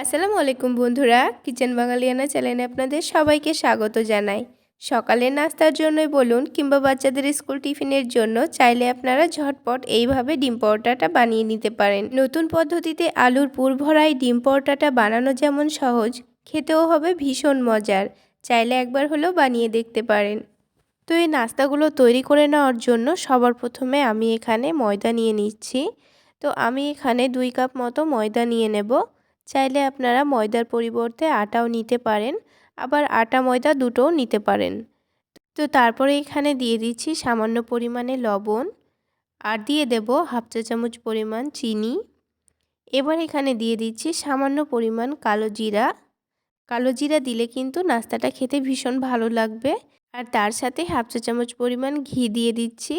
আসসালামু আলাইকুম বন্ধুরা, কিচেন বাঙালিয়ানা চ্যানেলে আপনাদের সবাইকে স্বাগত জানাই। সকালের নাস্তার জন্যই বলুন কিংবা বাচ্চাদের স্কুল টিফিনের জন্য চাইলে আপনারা ঝটপট এইভাবে ডিম পরোটাটা বানিয়ে নিতে পারেন। নতুন পদ্ধতিতে আলুর পুর ভরাই ডিম পরোটাটা বানানো যেমন সহজ, খেতেও হবে ভীষণ মজার। চাইলে একবার হলেও বানিয়ে দেখতে পারেন। তো এই নাস্তাগুলো তৈরি করে নেওয়ার জন্য সবার প্রথমে আমি এখানে ময়দা নিয়ে নিচ্ছি। তো আমি এখানে দুই কাপ মতো ময়দা নিয়ে নেব। চাইলে আপনারা ময়দার পরিবর্তে আটাও নিতে পারেন, আবার আটা ময়দা দুটোও নিতে পারেন। তো তারপরে এখানে দিয়ে দিচ্ছি সামান্য পরিমাণে লবণ, আর দিয়ে দেব হাফ চা চামচ পরিমাণ চিনি। এবার এখানে দিয়ে দিচ্ছি সামান্য পরিমাণ কালো জিরা। কালো জিরা দিলে কিন্তু নাস্তাটা খেতে ভীষণ ভালো লাগবে। আর তার সাথে হাফ চা চামচ পরিমাণ ঘি দিয়ে দিচ্ছি।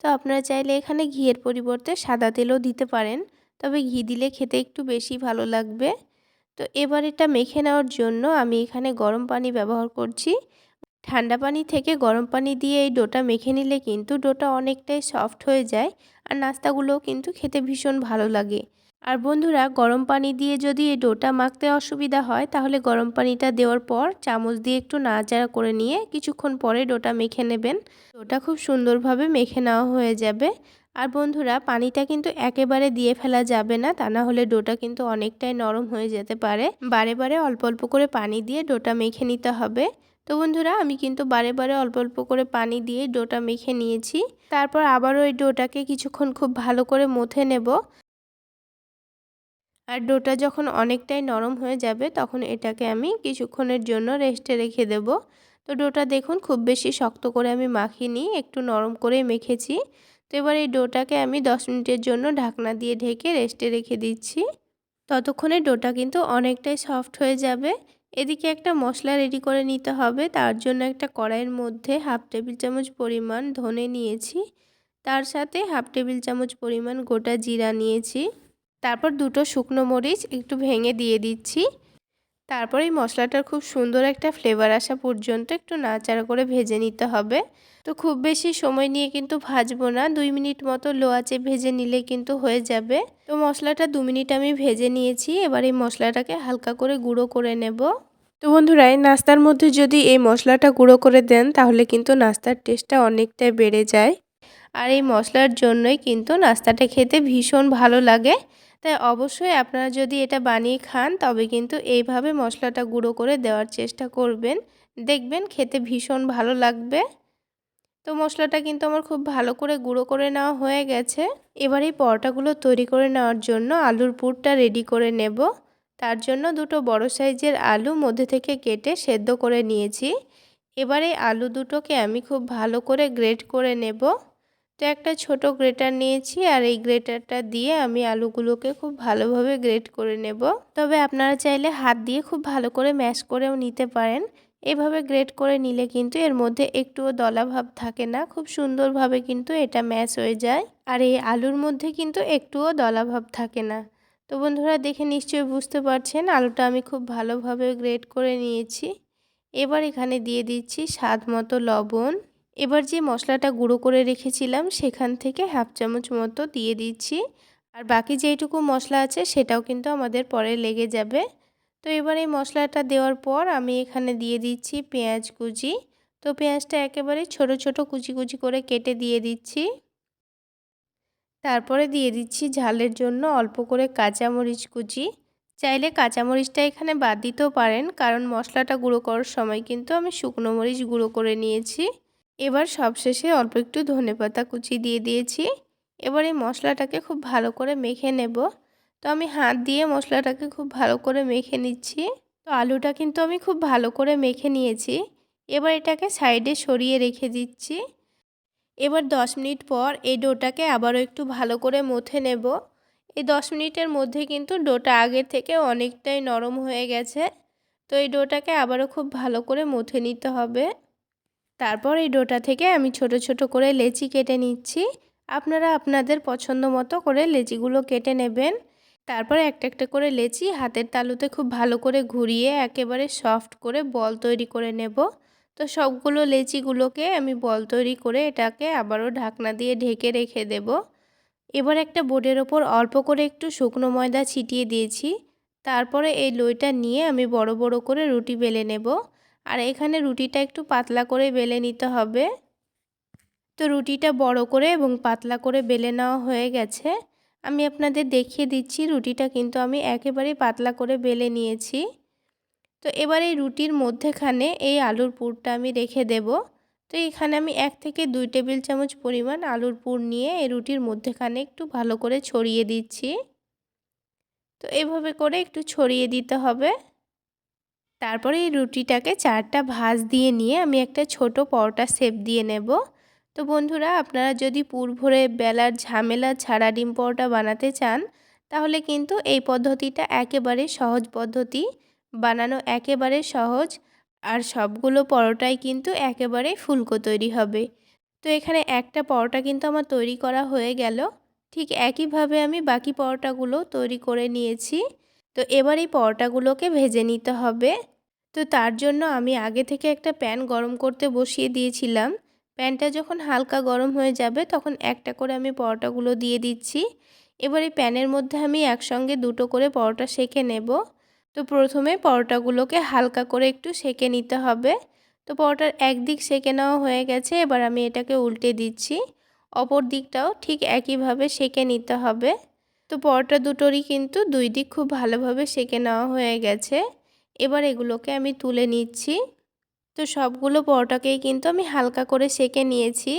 তো আপনারা চাইলে এখানে ঘিয়ের পরিবর্তে সাদা তেলও দিতে পারেন। তবে ঘি দিলে খেতে একটু বেশি ভালো লাগবে। তো এবার এটা মেখে নেওয়ার জন্য আমি এখানে গরম পানি ব্যবহার করছি। ঠান্ডা পানি থেকে গরম পানি দিয়ে এই ডোটা মেখে নিলে কিন্তু ডোটা অনেকটাই সফট হয়ে যায় আর নাস্তাগুলোও কিন্তু খেতে ভীষণ ভালো লাগে। আর বন্ধুরা, গরম পানি দিয়ে যদি এই ডোটা মাখতে অসুবিধা হয়, তাহলে গরম পানিটা দেওয়ার পর চামচ দিয়ে একটু নাড়াচাড়া করে নিয়ে কিছুক্ষণ পরে ডোটা মেখে নেবেন। ডোটা খুব সুন্দরভাবে মেখে নেওয়া হয়ে যাবে। আর বন্ধুরা, পানিটা কিন্তু একেবারে দিয়ে ফেলা যাবে না, তা না হলে ডোটা কিন্তু অনেকটাই নরম হয়ে যেতে পারে। বারে বারে অল্প অল্প করে পানি দিয়ে ডোটা মেখে নিতে হবে। তো বন্ধুরা, আমি কিন্তু বারে বারে অল্প অল্প করে পানি দিয়ে ডোটা মেখে নিয়েছি। তারপর আবারও ওই ডোটাকে কিছুক্ষণ খুব ভালো করে মথে নেব। আর ডোটা যখন অনেকটাই নরম হয়ে যাবে, তখন এটাকে আমি কিছুক্ষণের জন্য রেস্টে রেখে দেব। তো ডোটা দেখুন, খুব বেশি শক্ত করে আমি মাখিনি, একটু নরম করেই মেখেছি। তো এবার এই ডোটাকে আমি দশ মিনিটের জন্য ঢাকনা দিয়ে ঢেকে রেস্টে রেখে দিচ্ছি। ততক্ষণে ডোটা কিন্তু অনেকটাই সফট হয়ে যাবে। এদিকে একটা মশলা রেডি করে নিতে হবে। তার জন্য একটা কড়াইয়ের মধ্যে হাফ টেবিল চামচ পরিমাণ ধনে নিয়েছি। তার সাথে হাফ টেবিল চামচ পরিমাণ গোটা জিরা নিয়েছি। তারপর দুটো শুকনো মরিচ একটু ভেঙে দিয়ে দিচ্ছি। তারপর এই মশলাটার খুব সুন্দর একটা ফ্লেভার আসা পর্যন্ত একটু নাড়াচাড়া করে ভেজে নিতে হবে। তো খুব বেশি সময় নিয়ে কিন্তু ভাজবো না, দুই মিনিট মতো লো আঁচে ভেজে নিলে কিন্তু হয়ে যাবে। তো মশলাটা দু মিনিট আমি ভেজে নিয়েছি, এবার এই মশলাটাকে হালকা করে গুঁড়ো করে নেব। তো বন্ধুরা, এই নাস্তার মধ্যে যদি এই মশলাটা গুঁড়ো করে দেন, তাহলে কিন্তু নাস্তার টেস্টটা অনেকটাই বেড়ে যায়। আর এই মশলার জন্যই কিন্তু নাস্তাটা খেতে ভীষণ ভালো লাগে। তাই অবশ্যই আপনারা যদি এটা বানিয়ে খান, তবে কিন্তু এইভাবে মশলাটা গুঁড়ো করে দেওয়ার চেষ্টা করবেন। দেখবেন খেতে ভীষণ ভালো লাগবে। তো মশলাটা কিন্তু আমার খুব ভালো করে গুঁড়ো করে নেওয়া হয়ে গেছে। এবার এই পরোটাগুলো তৈরি করে নেওয়ার জন্য আলুর পুরটা রেডি করে নেব। তার জন্য দুটো বড় সাইজের আলু মধ্যে থেকে কেটে সেদ্ধ করে নিয়েছি। এবার আলু দুটোকে আমি খুব ভালো করে গ্রেট করে নেব। তো একটা ছোট গ্রেটার নিয়েছি আর এই গ্রেটারটা দিয়ে আমি আলুগুলোকে খুব ভালোভাবে গ্রেট করে নেব। তবে আপনারা চাইলে হাত দিয়ে খুব ভালো করে ম্যাশ করেও নিতে পারেন। এভাবে গ্রেট করে নিলে কিন্তু এর মধ্যে একটুও দলাভাব থাকে না, খুব সুন্দরভাবে কিন্তু এটা ম্যাশ হয়ে যায়। আর এই আলুর মধ্যে কিন্তু একটুও দলাভাব থাকে না। তো বন্ধুরা দেখে নিশ্চয়ই বুঝতে পারছেন, আলুটা আমি খুব ভালোভাবে গ্রেট করে নিয়েছি। এবার এখানে দিয়ে দিচ্ছি স্বাদ মতো লবণ। এবার যে মশলাটা গুঁড়ো করে রেখেছিলাম, সেখান থেকে হাফ চামচ মতো দিয়ে দিচ্ছি। আর বাকি যেইটুকু মশলা আছে, সেটাও কিন্তু আমাদের পরে লেগে যাবে। তো এবার এই মশলাটা দেওয়ার পর আমি এখানে দিয়ে দিচ্ছি পেঁয়াজ কুচি। তো পেঁয়াজটা একেবারে ছোট ছোট কুচি কুচি করে কেটে দিয়ে দিচ্ছি। তারপরে দিয়ে দিচ্ছি ঝালের জন্য অল্প করে কাঁচামরিচ কুচি। চাইলে কাঁচামরিচটা এখানে বাদ দিতেও পারেন, কারণ মশলাটা গুঁড়ো করার সময় কিন্তু আমি শুকনো মরিচ গুঁড়ো করে নিয়েছি। এবার সবশেষে অল্প একটু ধনে পাতা কুচি দিয়ে দিয়েছি। এবার এই মশলাটাকে খুব ভালো করে মেখে নেব। তো আমি হাত দিয়ে মশলাটাকে খুব ভালো করে মেখে নিচ্ছি। তো আলুটা কিন্তু আমি খুব ভালো করে মেখে নিয়েছি। এবার এটাকে সাইডে সরিয়ে রেখে দিচ্ছি। এবার দশ মিনিট পর এই ডোটাকে আবারও একটু ভালো করে মথে নেব। এই দশ মিনিটের মধ্যে কিন্তু ডোটা আগের থেকে অনেকটাই নরম হয়ে গেছে। তো এই ডোটাকে আবারও খুব ভালো করে মথে নিতে হবে। তারপর এই ডোটা থেকে আমি ছোট ছোট করে লেচি কেটে নিচ্ছি। আপনারা আপনাদের পছন্দ মতো করে লেচিগুলো কেটে নেবেন। তারপর একটা একটা করে লেচি হাতের তালুতে খুব ভালো করে ঘুরিয়ে একেবারে সফট করে বল তৈরি করে নেব। তো সবগুলো লেচিগুলোকে আমি বল তৈরি করে এটাকে আবারও ঢাকনা দিয়ে ঢেকে রেখে দেব। এবার একটা বোর্ডের ওপর অল্প করে একটু শুকনো ময়দা ছিটিয়ে দিয়েছি। তারপরে এই লইটা নিয়ে আমি বড় বড় করে রুটি বেলে নেব। আর এখানে রুটিটা একটু পাতলা করে বেলে নিতে হবে। তো রুটিটা বড় করে এবং পাতলা করে বেলে নেওয়া হয়ে গেছে। আমি আপনাদের দেখিয়ে দিচ্ছি রুটিটা কিন্তু আমি একেবারেই পাতলা করে বেলে নিয়েছি। তো এবার এই রুটির মধ্যেখানে এই আলুর পুরটা আমি রেখে দেব। তো এখানে আমি এক থেকে দুই টেবিল চামচ পরিমাণ আলুর পুর নিয়ে এই রুটির মধ্যেখানে একটু ভালো করে ছড়িয়ে দিচ্ছি। তো এভাবে করে একটু ছড়িয়ে দিতে হবে। তারপরে এই রুটিটাকে চারটা ভাজ দিয়ে নিয়ে আমি একটা ছোট পরোটা সেপ দিয়ে নেব। তো বন্ধুরা, আপনারা যদি পুর ভরে বেলার ঝামেলা ছাড়া ডিম পরোটা বানাতে চান, তাহলে কিন্তু এই পদ্ধতিটা একেবারে সহজ পদ্ধতি। বানানো একেবারে সহজ, আর সবগুলো পরোটাই কিন্তু একেবারে ফুলকো তৈরি হবে। তো এখানে একটা পরোটা কিন্তু আমার তৈরি করা হয়ে গেল। ঠিক একইভাবে আমি বাকি পরোটাগুলো তৈরি করে নিয়েছি। তো এবার এই পরোটাগুলোকে ভেজে নিতে হবে। তো তার জন্য আমি আগে থেকে একটা প্যান গরম করতে বসিয়ে দিয়েছিলাম। প্যানটা যখন হালকা গরম হয়ে যাবে তখন একটা করে আমি পরোটাগুলো দিয়ে দিচ্ছি। এবার এই প্যানের মধ্যে আমি একসঙ্গে দুটো করে পরোটা সেঁকে নেব। তো প্রথমে পরোটাগুলোকে হালকা করে একটু সেঁকে নিতে হবে। তো পরোটার একদিক সেঁকে নেওয়া হয়ে গেছে, এবার আমি এটাকে উল্টে দিচ্ছি। অপর দিকটাও ঠিক একইভাবে সেঁকে নিতে হবে। তো পরোটা দুটোরই কিন্তু দুই দিক খুব ভালোভাবে সেঁকে নেওয়া হয়ে গেছে। এবার এগুলোকে আমি তুলে নিচ্ছি। তো সবগুলো পরোটাকেই কিন্তু আমি হালকা করে সেঁকে নিয়েছি।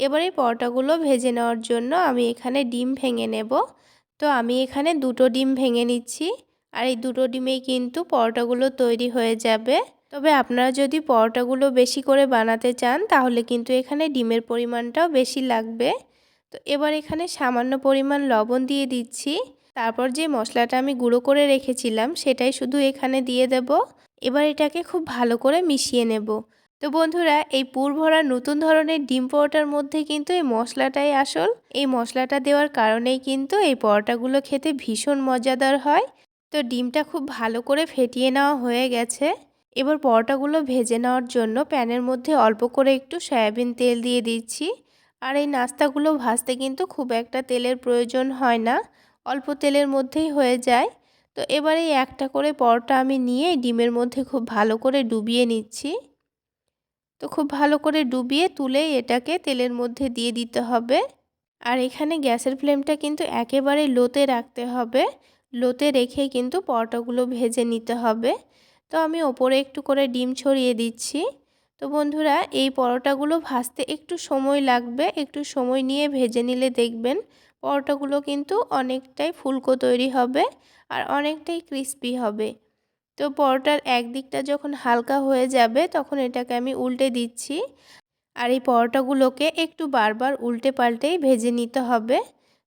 এবার এই পরোটাগুলো ভেজে নেওয়ার জন্য আমি এখানে ডিম ভেঙে নেব। তো আমি এখানে দুটো ডিম ভেঙে নিচ্ছি। আর এই দুটো ডিমেই কিন্তু পরোটাগুলো তৈরি হয়ে যাবে। তবে আপনারা যদি পরোটাগুলো বেশি করে বানাতে চান, তাহলে কিন্তু এখানে ডিমের পরিমাণটাও বেশি লাগবে। তো এবার এখানে সামান্য পরিমাণ লবণ দিয়ে দিচ্ছি। তারপর যে মশলাটা আমি গুঁড়ো করে রেখেছিলাম সেটাই শুধু এখানে দিয়ে দেব। এবার এটাকে খুব ভালো করে মিশিয়ে নেব। তো বন্ধুরা, এই পুর ভরা নতুন ধরনের ডিম পরোটার মধ্যে কিন্তু এই মশলাটাই আসল। এই মশলাটা দেওয়ার কারণেই কিন্তু এই পরোটাগুলো খেতে ভীষণ মজাদার হয়। তো ডিমটা খুব ভালো করে ফেটিয়ে নেওয়া হয়ে গেছে। এবার পরোটাগুলো ভেজে নেওয়ার জন্য প্যানের মধ্যে অল্প করে একটু সয়াবিন তেল দিয়ে দিচ্ছি। আর এই নাস্তাগুলো ভাজতে কিন্তু খুব একটা তেলের প্রয়োজন হয় না, অল্প তেলের মধ্যেই হয়ে যায়। তো এবারে একটা করে পরোটা আমি নিয়ে ডিমের মধ্যে খুব ভালো করে ডুবিয়ে নিচ্ছি। তো খুব ভালো করে ডুবিয়ে তুলে এটাকে তেলের মধ্যে দিয়ে দিতে হবে। আর এখানে গ্যাসের ফ্লেমটা কিন্তু একেবারে লোতে রাখতে হবে। লোতে রেখে কিন্তু পরোটাগুলো ভেজে নিতে হবে। তো আমি ওপরে একটু করে ডিম ছড়িয়ে দিচ্ছি। তো বন্ধুরা, এই পরোটাগুলো ভাজতে একটু সময় লাগবে। একটু সময় নিয়ে ভেজে নিলে দেখবেন পরোটাগুলো কিন্তু অনেকটাই ফুলকো তৈরি হবে আর অনেকটাই ক্রিস্পি হবে। তো পরোটার একদিকটা যখন হালকা হয়ে যাবে, তখন এটাকে আমি উল্টে দিচ্ছি। আর এই পরোটাগুলোকে একটু বারবার উল্টে পাল্টেই ভেজে নিতে হবে।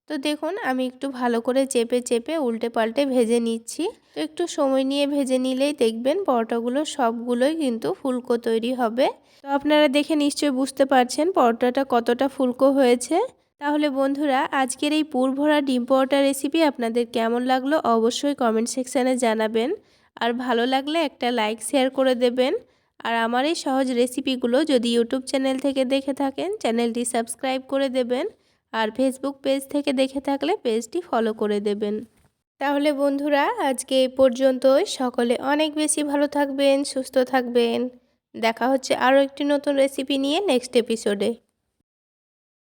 তো দেখুন, আমি একটু ভালো করে চেপে চেপে উল্টে পাল্টে ভেজে নিচ্ছি। তো একটু সময় নিয়ে ভেজে নিলেই দেখবেন পরোটাগুলো সবগুলোই কিন্তু ফুলকো তৈরি হবে। তো আপনারা দেখে নিশ্চয়ই বুঝতে পারছেন পরোটাটা কতটা ফুলকো হয়েছে। তাহলে বন্ধুরা, আজকের এই পুর ভরা ডিম পরোটা রেসিপি আপনাদের কেমন লাগল অবশ্যই কমেন্ট সেকশানে জানাবেন। আর ভালো লাগলে একটা লাইক শেয়ার করে দেবেন। আর আমার এই সহজ রেসিপিগুলো যদি ইউটিউব চ্যানেল থেকে দেখে থাকেন চ্যানেলটি সাবস্ক্রাইব করে দেবেন। আর ফেসবুক পেজ থেকে দেখে থাকলে পেজটি ফলো করে দেবেন। তাহলে বন্ধুরা, আজকে এই পর্যন্তই। সকলে অনেক বেশি ভালো থাকবেন, সুস্থ থাকবেন। দেখা হচ্ছে আরও একটি নতুন রেসিপি নিয়ে নেক্সট এপিসোডে